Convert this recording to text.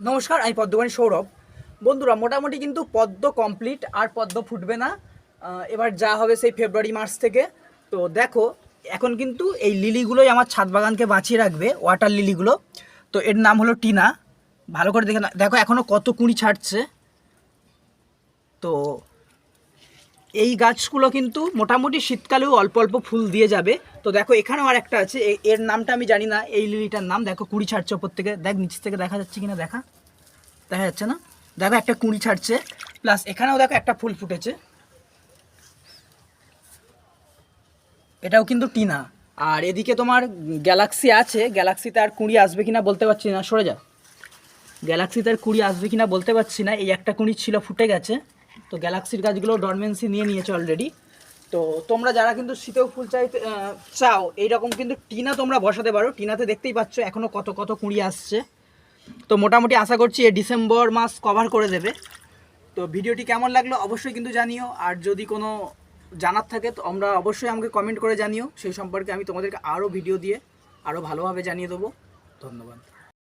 নমস্কার, আমি পদ্মবাণী সৌরভ। বন্ধুরা, মোটামুটি কিন্তু পদ্ম কমপ্লিট আর পদ্ম ফুটবে না। এবার যা হবে সেই ফেব্রুয়ারি মার্চ থেকে। তো দেখো, এখন কিন্তু এই লিলিগুলোই আমার ছাদ বাগানকে বাঁচিয়ে রাখবে ওয়াটার লিলিগুলো। তো এর নাম হলো টিনা। ভালো করে দেখে দেখো এখনও কত কুঁড়ি ছাড়ছে। তো এই গাছগুলো কিন্তু মোটামুটি শীতকালেও অল্প অল্প ফুল দিয়ে যাবে। তো দেখো, এখানেও আর একটা আছে এর নামটা আমি জানি না। এই লিলিটার নাম দেখো, কুড়ি ছাড়ছে ওপর থেকে। দেখ, নিচ থেকে দেখা যাচ্ছে কিনা, দেখা। দেখা যাচ্ছে না? দেখো, একটা কুড়ি ছাড়ছে। প্লাস এখানেও দেখো, একটা ফুল ফুটেছে। এটাও কিন্তু টিনা। আর এদিকে তোমার গ্যালাক্সি আছে। গ্যালাক্সিতে আর কুঁড়ি আসবে কিনা বলতে পারছি না। সরে যা গ্যালাক্সিতে আর কুঁড়ি আসবে কিনা বলতে পারছি না। এই একটা কুড়ি ছিল, ফুটে গেছে। তো গ্যালাক্সির গাছগুলো ডরমেন্সি নিয়ে নিয়েছে অলরেডি তো তোমরা যারা কিন্তু শীতেও ফুল চাইতে চাও, এইরকম কিন্তু টিনা তোমরা বসাতে পারো। টিনাতে দেখতেই পাচ্ছ এখনও কত কত কুঁড়ি আসছে। তো মোটামুটি আশা করছি এ ডিসেম্বর মাস কভার করে দেবে। তো ভিডিওটি কেমন লাগল অবশ্যই কিন্তু জানিও। আর যদি কোনো জানার থাকে, তো আমরা অবশ্যই আমাকে কমেন্ট করে জানিও। সেই সম্পর্কে আমি তোমাদেরকে আরও ভিডিও দিয়ে আরও ভালোভাবে জানিয়ে দেবো। ধন্যবাদ।